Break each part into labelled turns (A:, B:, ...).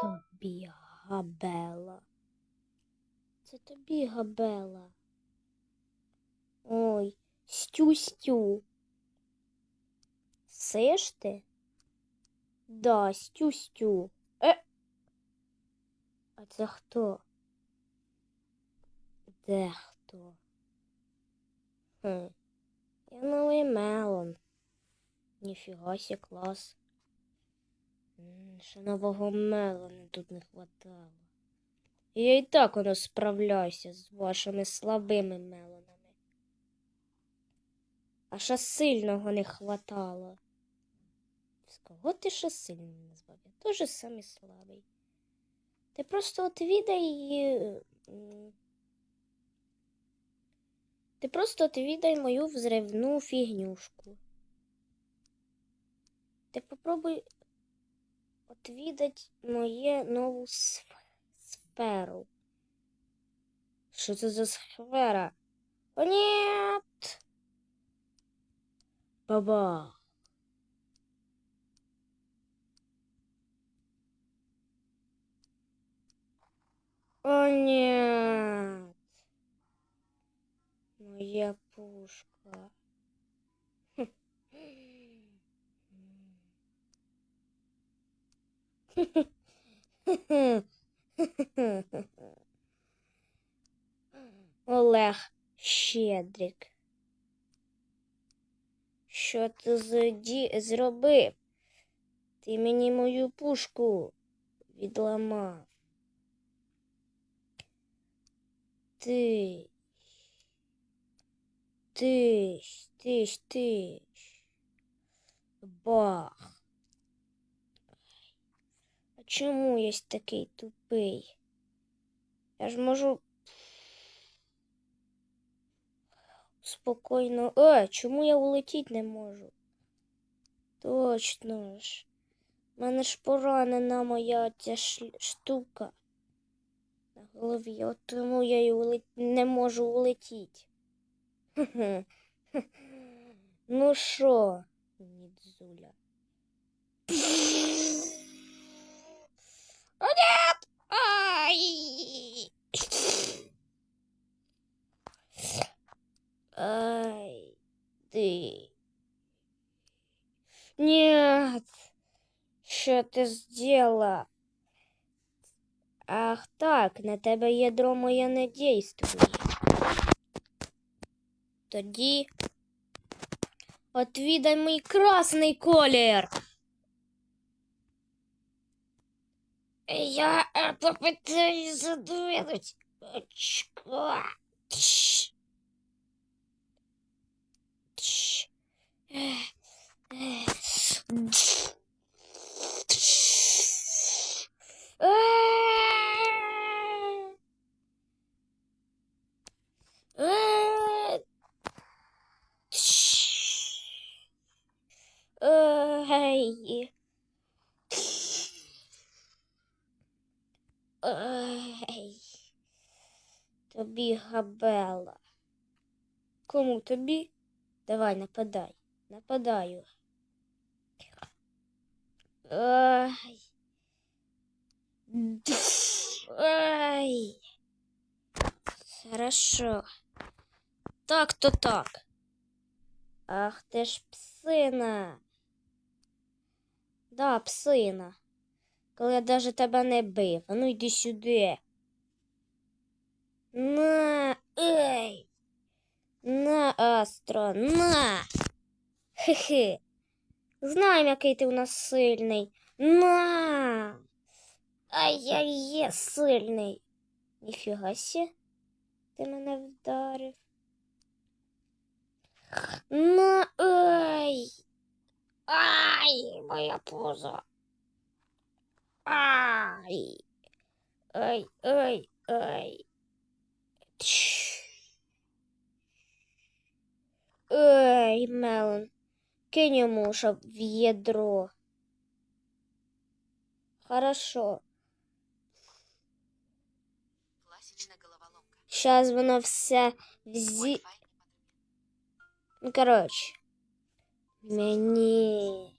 A: тобі, Габела. Це тобі, Габела. Ой, стю-стю. Сиш ти? Да, стю-стю. Е. А це хто? Де хто? Хм. Я новий мелон. Ніфіга сі клас. Ще нового мелона тут не хватало. Я і так воно справляюся з вашими слабими мелонами. А ще сильного не хватало. З кого ти ще сильний назвав? Я теж самий слабий. Ти просто от відай. Ти просто от відай мою взривну фігнюшку. Ти попробуй отвідать моє нову сферу. Що це за сфера? О, нет! Баба. О, нет! Моя пушка. Олег Щедрик. Що ти зді... зробив? Ти мені мою пушку відламав. Ти. Ти, ж, ти ж, ти. ж. Бах. А чому я такий тупий? Я ж можу спокійно. Е, чому я улетіти не можу? Точно ж. У мене ж поранена моя ця штука на голові, от тому я й улет... не можу улетіти. Ну що, Нідзуля? нет! Ай! Ай, ты. Нет. Що ти зробила? Ах так, на тебе ядро моє не дійствує. Тоді отвідай мій красний колір. Я е, попитаю задвинуть очко. Тш. Ей. Тобі габела. Кому тобі? Давай, нападай. Нападаю. Ай. Ай. Хорошо. Так то так. Ах ти ж псина. Да, псина. Коли я даже тебе не бив. А ну йди сюди. На, ей. На, Астро, на. Хе-хе. Знаємо, який ти у нас сильний. На. Ай я є сильний. Ніфіга сі. Ти мене вдарив. На, ай. Ай, моя пузо. Ай. Ай, ай, ай. Тш. Ей, Мелон, кинь йому щоб в ядро. Хорошо. Сейчас воно все.
B: Wi-Fi
A: Ну, коротше. Мені.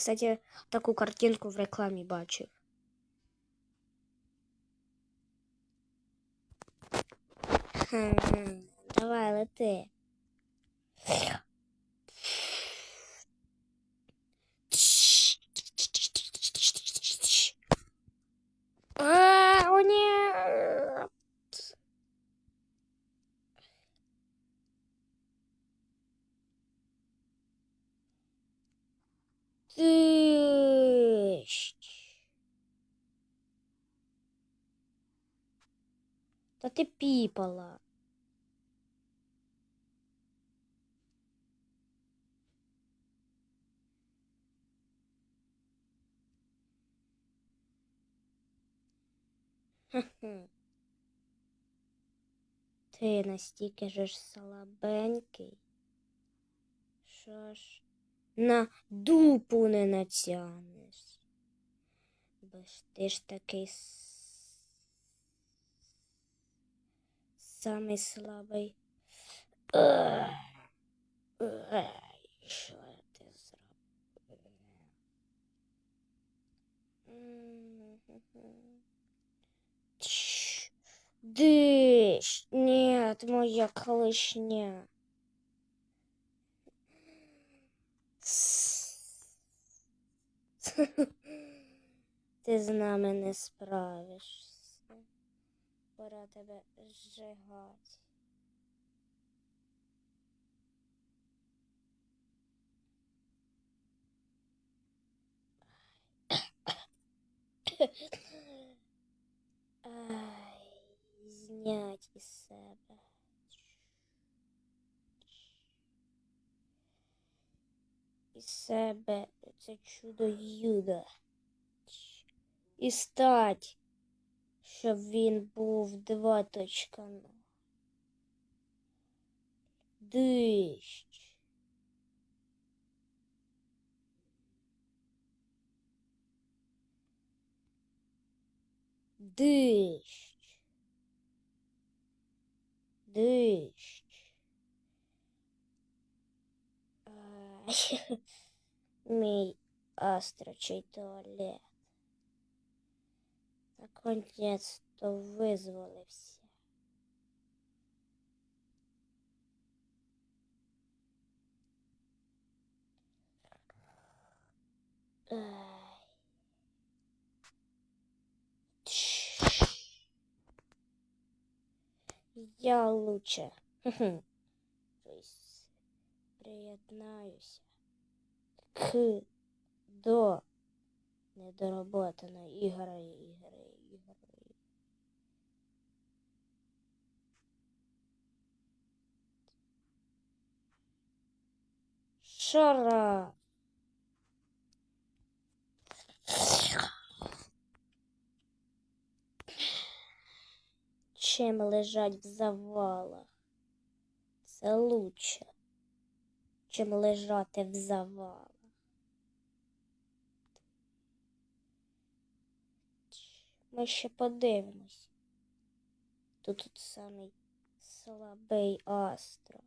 A: Кстати, таку картинку в рекламі бачив. Хм, давай лети. А, о, нет. Тыщ. Та ти піпала. Хе-хе. Ти настільки же ж слабенький. Що ж на дупу не натягнеш. Бо ж ти ж такий самий слабий. Що ти зробив? Диш, нет, моя колишня. Ти з нами не справишся. Пора тебе зжигати. Ай, знять із себе. Із себе це чудо юда. І стать, щоб він був два точка. Дищ. Дищ. Дищ. Мій астрочий туалет. наконец-то вызвали все. Я лучше. приєднаюся к до недоработаної ігри, ігри, ігри. Шара. Чим лежать в завалах. Це лучше, чим лежати в завалах. Ми ще подивимось. Тут тут самий слабий астро.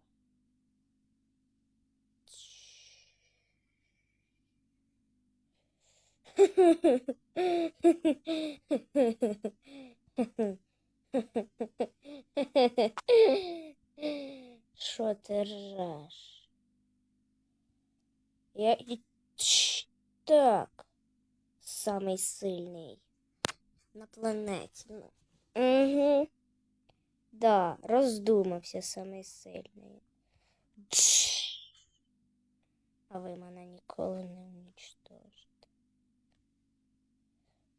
A: Що ти ржеш? Я Чш, так. Самий сильний на планеті. Ну. Угу. Да, роздумався самий сильний. А ви мене ніколи не унічтожите.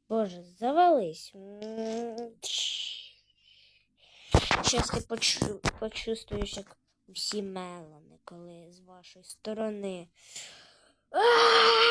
A: Боже, завались. Щас ти почу, почувствуєш, як усі мелони, коли з вашої сторони. Ай.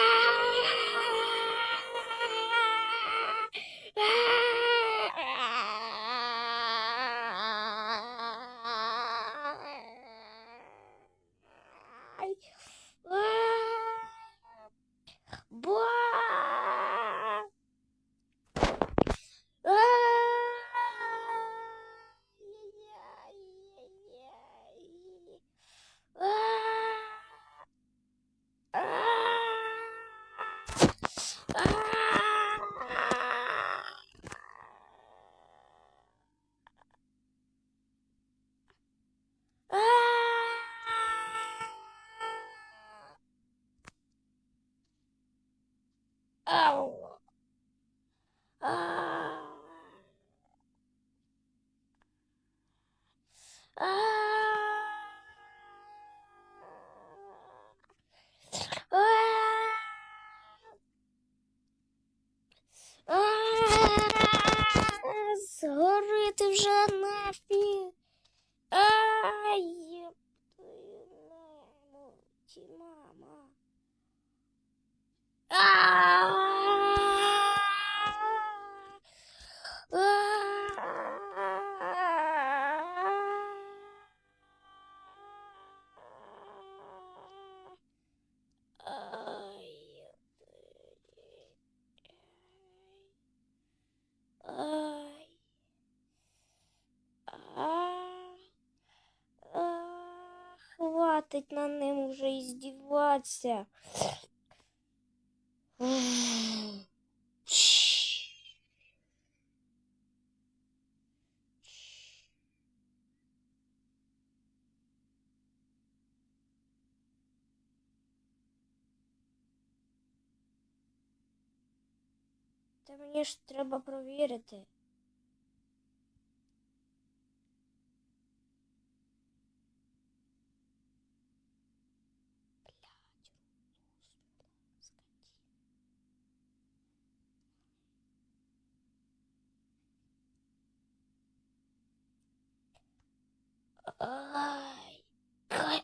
A: Хватить на ним уже издеваться. Та мені ж треба провірити. Ай. Ай.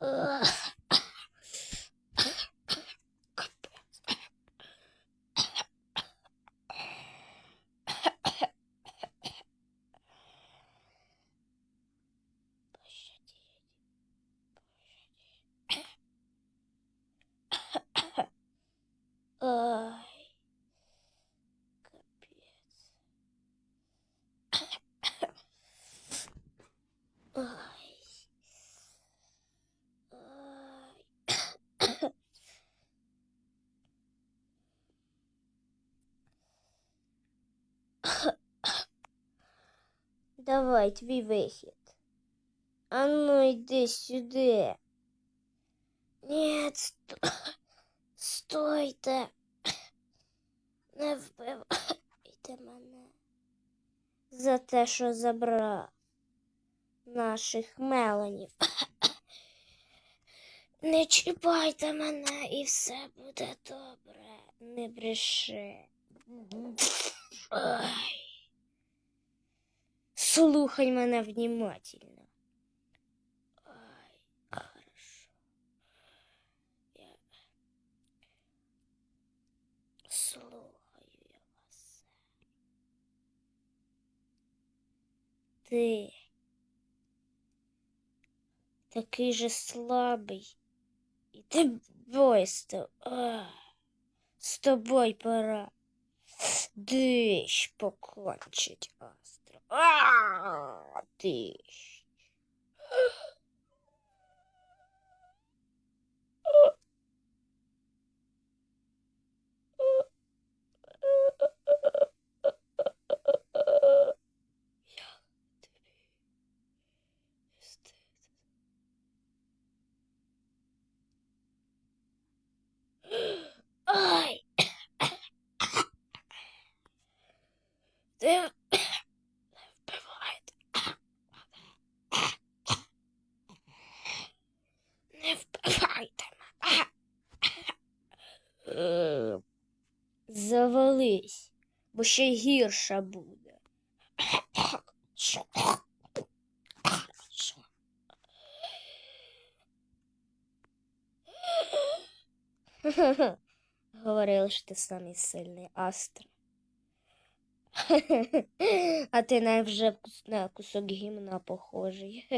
A: Ах. Ай, капец. Ай. Ай. Давай, твій вихід. А ну йди сюди. Ні, сто... стойте. Не вбивайте мене. За те, що забрав наших мелонів. Не чіпайте мене і все буде добре. Не бреши. Ай. Слухай мене внимательно. Ай, хорошо. Я слухаю я вас. Ти такий же слабий. І ти бойство. З тобою пора. Дищ покончить астро. А, дищ. Я тобі стид. Ай! Ти не вбивайте. Не вбивайте мене. Е, Завались, бо ще гірше буде. Говорили, що ти самий сильний астр. А ти навіть вже на кусок гімна похожий.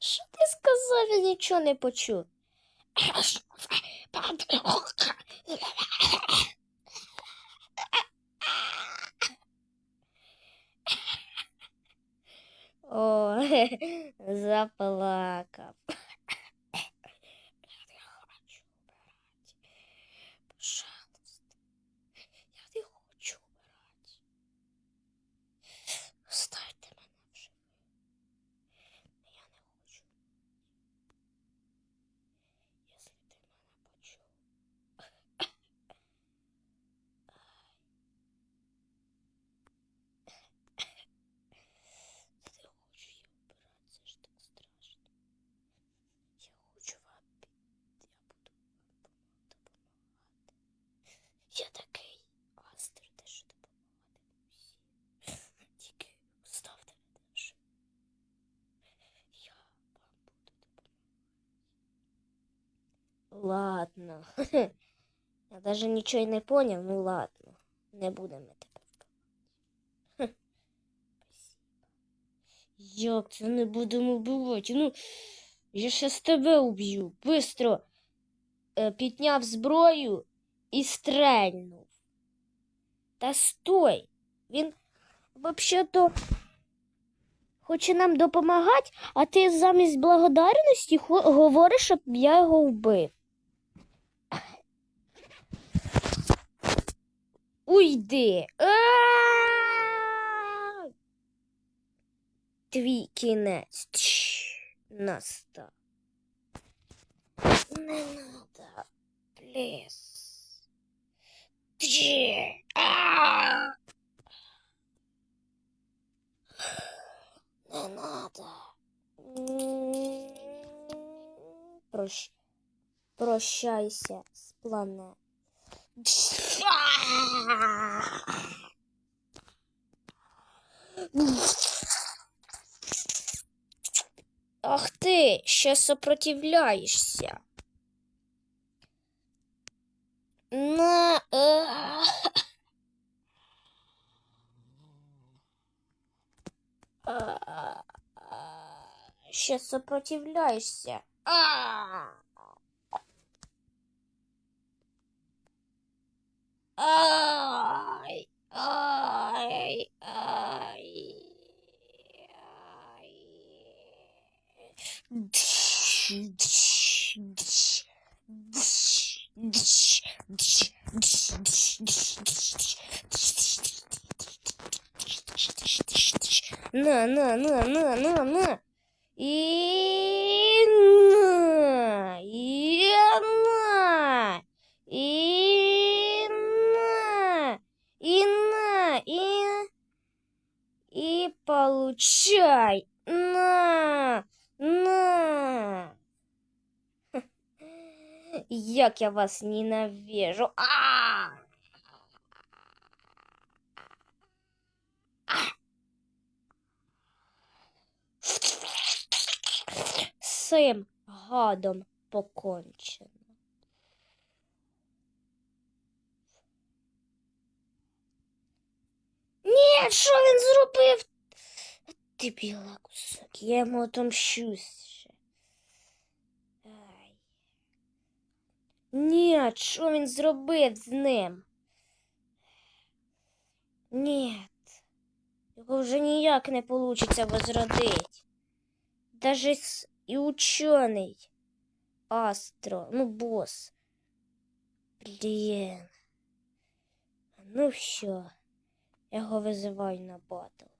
A: Що ти сказав? Я нічого не почув. О, заплакав. Я не хочу вмирати. Пожалуйста. Я не хочу вмирати. Оставьте мене в живих. Я не хочу. Якщо ти мене почув. Ти хочеш я вбирати, це ж так страшно. Ладно. Я даже нічого не поняв, ну ладно. Не будемо тебе вбивати. Як це не будемо вбивати? Ну, я щас тебе уб'ю. Бистро е, підняв зброю і стрельнув. Та стой! Він взагалі-то хоче нам допомагати, а ти замість благодарності говориш, щоб я його вбив. Уйди. А! Твій кінець настав. Не надо, пліс. Не надо. Прощ... Прощайся с планетой. Ах ти, ще сопротивляєшся. На. е. А, Ще сопротивляєшся. А. дш, дш, дш. На, на, на, на, на, на. И на, и на, и на, и на, и и получай. На, на. Як я вас ненавижу. А! Цим гадом покончено. Ні, що він зробив? Ти біла кусок, я йому отомщусь ще. Ай. Ні, що він зробив з ним? Ні. Його вже ніяк не вийде возродить. Даже і учений Астро, ну босс. Блін. Ну все, я його визиваю на батл.